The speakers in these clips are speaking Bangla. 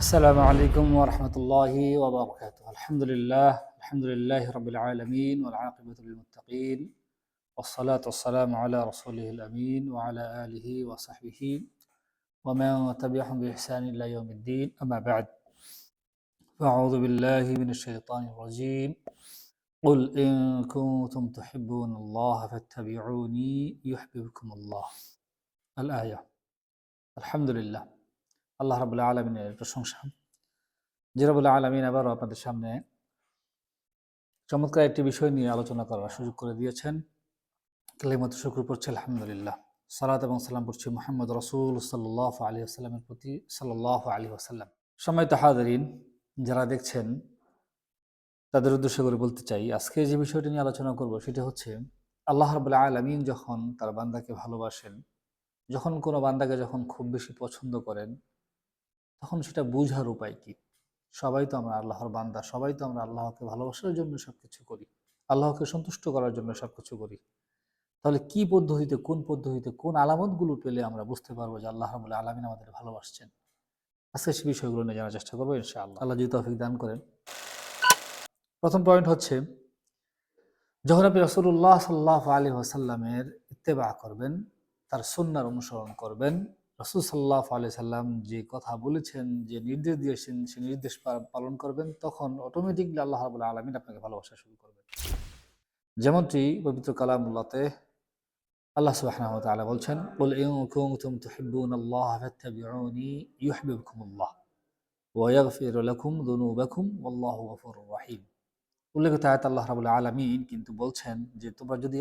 السلام عليكم ورحمة الله وبركاته. الحمد لله الحمد لله رب العالمين والعاقبة للمتقين والصلاة والسلام على رسوله الأمين وعلى آله وصحبه ومن تبعهم بإحسان إلى يوم الدين. أما بعد فأعوذ بالله من الشيطان الرجيم. قل إن كنتم تحبون الله فاتبعوني يحببكم الله. الآية الحمد لله. আল্লাহ রাবুল্লাহ আলমিনের প্রশংসা। জিরাবুল্লাহ আলমিন আবারও আপনাদের সামনে চমৎকার একটি বিষয় নিয়ে আলোচনা করার সুযোগ করে দিয়েছেন। কালিমত শুক্র পড়ছে, আলহামদুলিল্লাহ। সালাত এবং সালাম পড়ছি মোহাম্মদ রসুল সাল্লাহ আলী আসাল্লামের প্রতি সাল্লাহ আলী আসাল্লাম সময় তাহাদারিন যারা দেখছেন, তাদের উদ্দেশ্য করে বলতে চাই, আজকে যে বিষয়টি নিয়ে আলোচনা করব সেটা হচ্ছে, আল্লাহ রাবুল্লাহ আলমিন যখন তার বান্দাকে ভালোবাসেন, যখন কোনো বান্দাকে যখন খুব বেশি পছন্দ করেন তখন সেটা বুঝার উপায় কি? সবাই তো আমরা আল্লাহর বান্দা, সবাই তো আমরা আল্লাহকে ভালোবাসার জন্য সব কিছু করি, আল্লাহকে সন্তুষ্ট করার জন্য সব কিছু করি। তাহলে কি পদ্ধতিতে, কোন পদ্ধতিতে, কোন আলামতগুলো পেলে আমরা বুঝতে পারব যে আল্লাহ রাবুল আলমিন আমাদের ভালোবাসছেন? আজকে সে বিষয়গুলো নিয়ে জানার চেষ্টা করব ইনশাআল্লাহ। আল্লাহ যদি তফিক দান করেন। প্রথম পয়েন্ট হচ্ছে, যখন আপনি রসুল্লাহ সাল্লাহ আলী আসাল্লামের ইত্তেবা করবেন, তার সন্ন্যার অনুসরণ করবেন রসুল সাল্লাহ আলি সাল্লাম যে কথা বলেছেন, যে নির্দেশ দিয়েছেন, সে নির্দেশ পালন করবেন, তখন অটোমেটিকলি আল্লাহ রাবুল্লাহ আলমিন আপনাকে ভালোবাসা শুরু করবেন। যেমনটি পবিত্র কালাম কালামুল্লাতে আল্লাহ সুবাহ তালা বলছেন বল রহিম। উল্লেখিত আয়াত আল্লাহ রাবুল আলমিন কিন্তু বলছেন যে, তোমরা যদি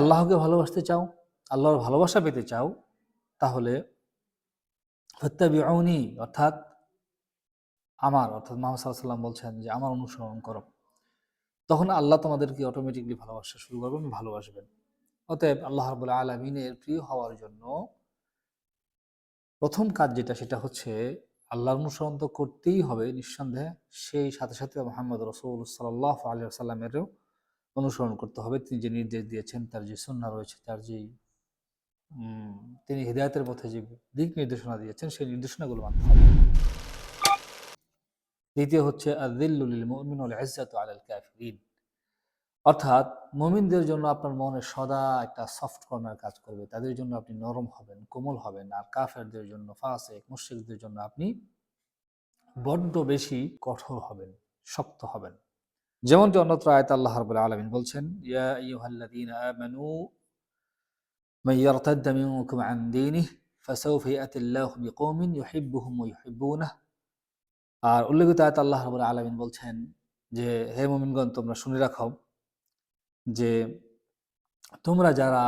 আল্লাহকে ভালোবাসতে চাও, আল্লাহর ভালোবাসা পেতে চাও তাহলে ফত্তাবিউনি, অর্থাৎ আমার, অর্থাৎ মোহাম্মদ সাল্লাম বলছেন যে আমার অনুসরণ করো। তখন আল্লাহ তোমাদেরকে অটোমেটিকলি ভালোবাসা শুরু করবেন, ভালোবাসবেন। অতএব আল্লাহ রবুল্লা আলমিনের প্রিয় হওয়ার জন্য প্রথম কাজ যেটা, সেটা হচ্ছে আল্লাহর অনুসরণ তো করতেই হবে নিঃসন্দেহে, সেই সাথে সাথে মোহাম্মদ রসুল সাল্লাহ আলিয়া সাল্লামেরও অনুসরণ করতে হবে। তিনি যে নির্দেশ দিয়েছেন, তার যে সন্না রয়েছে, তার যে তিনি হৃদায়তের পথে যে দিক নির্দেশনা দিয়েছেন, সেই নির্দেশনাগুলো মানতে হবে। দ্বিতীয় হচ্ছে অর্থাৎ, মমিনদের জন্য আপনার মনে সদা একটা সফট কর্নার কাজ করবে। তাদের জন্য আপনি নরম হবেন, কোমল হবেন। আর কাফেরদের জন্য, ফাসেক, মুশ্রিকদের জন্য আপনি বড্ড বেশি কঠোর হবেন, শক্ত হবেন। যেমনটি অন্যত্র আয়ত আল্লাহ রবুল আলমিন বলছেন, ইয়া ইউহাল্লাযীনা আমানু من يرتد منكم عن دينه فسوف يأتي الله بقوم يحبهم ويحبونه আর উল্লেখিত আয়াত আল্লাহ রাবুল আলমিন বলছেন যে হে মোমিনগণ তোমরা শুনে রাখো যে তোমরা যারা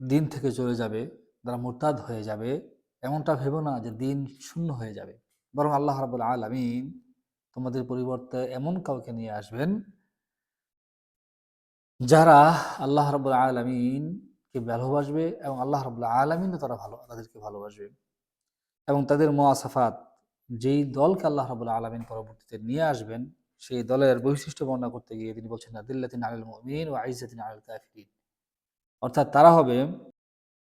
দিন থেকে চলে যাবে যারা মোরতাদ হয়ে যাবে এমনটা ভেবো না যে দিন শূন্য হয়ে যাবে বরং আল্লাহ রাবুল আলমিন তোমাদের পরিবর্তে এমন কাউকে নিয়ে আসবেন যারা আল্লাহ রাবুল আলমিন কে ভালোবাসবে এবং আল্লাহ রবুল্লাহ আলমিনও তারা ভালো, তাদেরকে ভালোবাসবে। এবং তাদের মোয়াসাফাত যেই দলকে আল্লাহ রবুল্লাহ আলমিন পরবর্তীতে নিয়ে আসবেন, সেই দলের বৈশিষ্ট্য বর্ণনা করতে গিয়ে তিনি বলছেন, আদিল্লাতিন আল মমিন ও আইজাতিন আল কাফিরিন। অর্থাৎ তারা হবে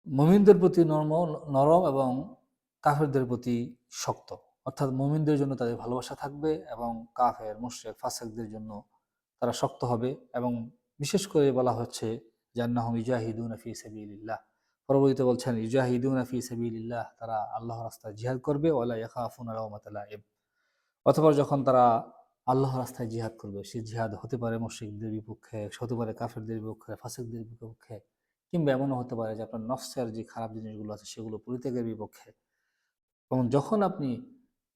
মমিনদের প্রতি নরম নরম এবং কাফেরদের প্রতি শক্ত। অর্থাৎ মমিনদের জন্য তাদের ভালোবাসা থাকবে এবং কাফের, মুশ্রেক, ফাসেকদের জন্য তারা শক্ত হবে এবং বিশেষ করে বলা হচ্ছে জান্নাহম ইজাহিদুন ফি সাবিলিল্লাহ। পরবর্তীতে বলছেন ইজাহিদুন ফি সাবিলিল্লাহ, তারা আল্লাহ রাস্তায় জিহাদ করবে, ওয়ালা ইয়াখাফুন আলাইম অথবা যখন তারা আল্লাহ রাস্তায় জিহাদ করবে, সে জিহাদ হতে পারে মুশরিকদের বিপক্ষে, হতে পারে কাফেরদের বিপক্ষে, ফাসিকদের বিপক্ষে, কিংবা এমনও হতে পারে যে আপনার নফসের যে খারাপ জিনিসগুলো আছে, সেগুলো পরিত্যাগের বিপক্ষে। এবং যখন আপনি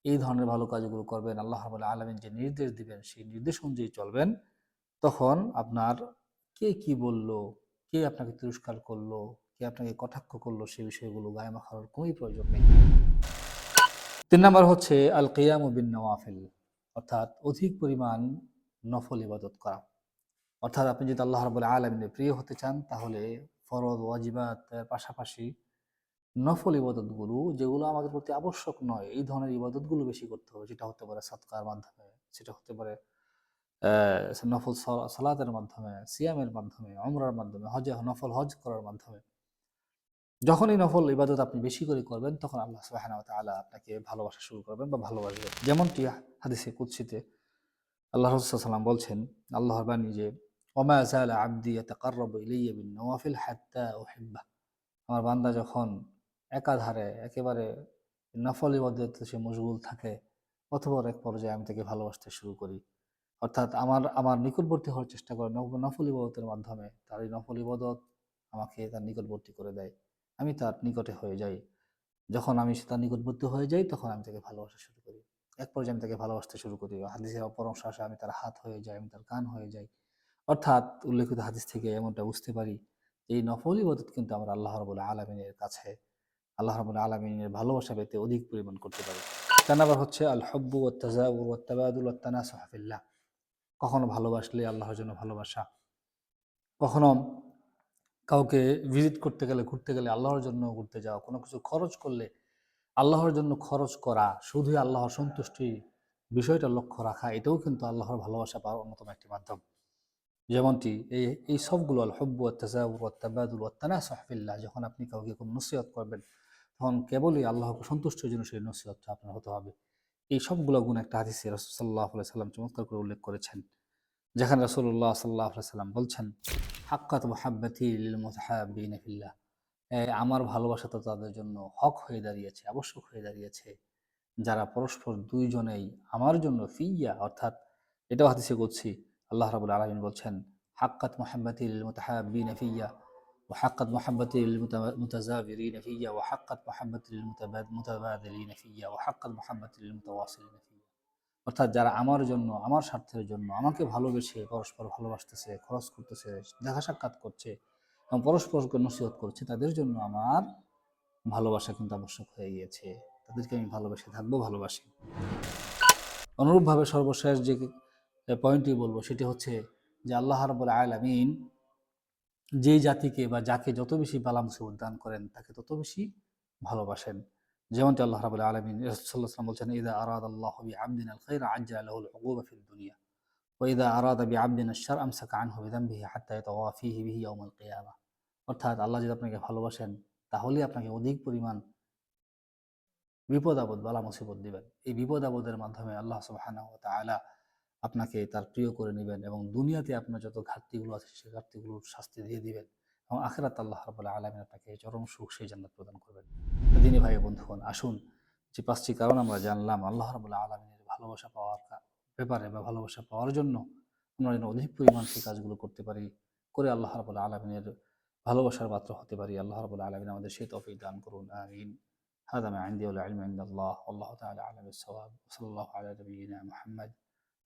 এই ধরনের ভালো কাজগুলো করবেন, আল্লাহ আলমিন যে নির্দেশ দিবেন, সেই নির্দেশ অনুযায়ী চলবেন, তখন আপনার কে কি বলল কে আপনাকে তিরস্কার করল? কে আপনাকে কটাক্ষ করল সে বিষয়গুলো গায়ে মাখানোর কোনোই প্রয়োজন নেই। তিন নম্বর হচ্ছে আল কেয়াম বিন নওয়াফেল অর্থাৎ অধিক পরিমাণ নফল ইবাদত করা। অর্থাৎ আপনি যদি আল্লাহ রবুল আলমিনের প্রিয় হতে চান, তাহলে ফরদ ওয়াজিবাতের পাশাপাশি নফল ইবাদতগুলো, যেগুলো আমাদের প্রতি আবশ্যক নয়, এই ধরনের ইবাদতগুলো বেশি করতে হবে। যেটা হতে পারে সৎকার মাধ্যমে, সেটা হতে পারে নফল সালাতের মাধ্যমে, সিয়ামের মাধ্যমে অমরার মাধ্যমে, হজে, নফল হজ করার মাধ্যমে। যখনই নফল ইবাদত আপনি বেশি করে করবেন, তখন আল্লাহ সুবহানাহু ওয়া তাআলা আপনাকে ভালোবাসা শুরু করবেন বা ভালোবাসবেন যেমনটি হাদিসে কুদসিতে আল্লাহ সাল্লাম বলছেন, আল্লাহর বাণী যে, ওমা জালা আবদি ইয়াতাকাররাবু ইলাইয়া বিন নওয়াফিল হাত্তা উহিব্বা। আমার বান্দা যখন একাধারে একেবারে নফল ইবাদতে সে মশগুল থাকে অথবা এক পর্যায়ে আমি তাকে ভালোবাসতে শুরু করি। অর্থাৎ আমার আমার নিকটবর্তী হওয়ার চেষ্টা করে নফ- নফল ইবাদতের মাধ্যমে তার এই নফল ইবাদত আমাকে তার নিকটবর্তী করে দেয়। আমি তার নিকটে হয়ে যাই। যখন আমি তার নিকটবর্তী হয়ে যাই, তখন আমি তাকে ভালোবাসা শুরু করি। এক পর্যায়ে আমি তাকে ভালোবাসতে শুরু করি। হাদিসের অপর অংশ আসে, আমি তার হাত হয়ে যাই, আমি তার কান হয়ে যাই। অর্থাৎ উল্লেখিত হাদিস থেকে এমনটা বুঝতে পারি এই নফল ইবাদত কিন্তু আমরা আল্লাহ রবুল্লা আলমিনের কাছে, আল্লাহ রবুল্লা আলমিনের ভালোবাসা পেতে অধিক পরিমাণ করতে পারি। তার আবার হচ্ছে আল হব্বু ও তাজাউর ও তাবাদুল ও কখনো ভালোবাসলে আল্লাহর জন্য ভালোবাসা। কখনো কাউকে ভিজিট করতে গেলে, ঘুরতে গেলে আল্লাহর জন্য ঘুরতে যাওয়া। কোনো কিছু খরচ করলে আল্লাহর জন্য খরচ করা, শুধুই আল্লাহর সন্তুষ্টি বিষয়টা লক্ষ্য রাখা, এটাও কিন্তু আল্লাহর ভালোবাসা পাওয়ার অন্যতম একটি মাধ্যম। যেমনটি এই এই সবগুলো হব্বু আত্তাজাউর আত্তাবাদুল আত্তানা সাহফিল্লাহ যখন আপনি কাউকে কোনো নসিহত করবেন, তখন কেবলই আল্লাহকে সন্তুষ্টের জন্য সেই নসিহতটা আপনার হতে হবে। এই সবগুলো গুণ একটা হাদিসে রসুল্লাহ সাল্লাম চমৎকার করে উল্লেখ করেছেন। যেখানে রসুল্লাহ সাল্লাহ সাল্লাম বলছেন, হাক্কাত মোহাব্বতি লিল মোতাহাবিন ফিল্লাহ। আমার ভালোবাসা তো তাদের জন্য হক হয়ে দাঁড়িয়েছে, আবশ্যক হয়ে দাঁড়িয়েছে। যারা পরস্পর দুইজনেই আমার জন্য ফিয়া অর্থাৎ এটাও হাদিসে করছি আল্লাহ রাবুল আলমিন বলছেন, হাক্কাত মোহাম্মতি লিল মোতাহাবিন ফিয়া وحقت محبتي للمتزاورين فيا وحقت محبتي للمتبادلين فيا وحقت محبتي للمتواصلين فيا অর্থাৎ যারা আমার জন্য আমার স্বার্থের জন্য আমাকে ভালোবেসে পরস্পর ভালোবাসতেছে খরচ করতেছে দেখা সাক্ষাৎ করছে এবং পরস্পরকে নসিহত করছে তাদের জন্য আমার ভালোবাসা কিন্তু আবশ্যক হয়ে গিয়েছে তাদেরকে আমি ভালোবেসে থাকবো ভালোবাসি অনুরূপভাবে সর্বশেষ যে পয়েন্টটি বলবো সেটি হচ্ছে যে আল্লাহ রবুল আলমিন যে জাতিকে বা যাকে যত বেশি বালা মুসিবত দান করেন, তাকে তত বেশি ভালোবাসেন। যেমনটি আল্লাহ রাবুল আলমিন রসুল্লাহাম বলছেন ইদা আরাদ আল্লাহ বি আবদিন আল খৈর আজ্জা আল্লাহুল উকুবা ফিল দুনিয়া ওইদা আরাদ বি আবদিন আশার আমসাকা আনহু বিদাম্বিহি হাত্তা ইয়াতাওয়াফিহি বিহি ইয়াউমুল কিয়ামা। অর্থাৎ আল্লাহ যদি আপনাকে ভালোবাসেন তাহলে আপনাকে অধিক পরিমাণ বিপদ আপদ বালা মুসিবত দিবেন। এই বিপদ আপদের মাধ্যমে আল্লাহ সুবহানাহু ওয়া তাআলা আপনাকে তার প্রিয় করে নেবেন এবং দুনিয়াতে আপনার যত ঘাটতিগুলো আছে সেই ঘাটতিগুলোর শাস্তি দিয়ে দিবেন এবং আখেরাত আল্লাহ রবাল্লাহ আলমিন আপনাকে চরম সুখ সেই জান্নাত প্রদান করবেন দিনী ভাই বন্ধুগণ আসুন যে পাঁচটি কারণ আমরা জানলাম আল্লাহ রবাল্লাহ আলমিনের ভালোবাসা পাওয়ার ব্যাপারে বা ভালোবাসা পাওয়ার জন্য আমরা যেন অধিক পরিমাণ সেই কাজগুলো করতে পারি করে আল্লাহ রবাল্লাহ আলমিনের ভালোবাসার পাত্র হতে পারি আল্লাহ রবুল্লাহ আলমিন আমাদের সেই তফিক দান করুন আমিন هذا ما عندي والعلم عند الله والله تعالى أعلم بالصواب وصلى الله على نبينا محمد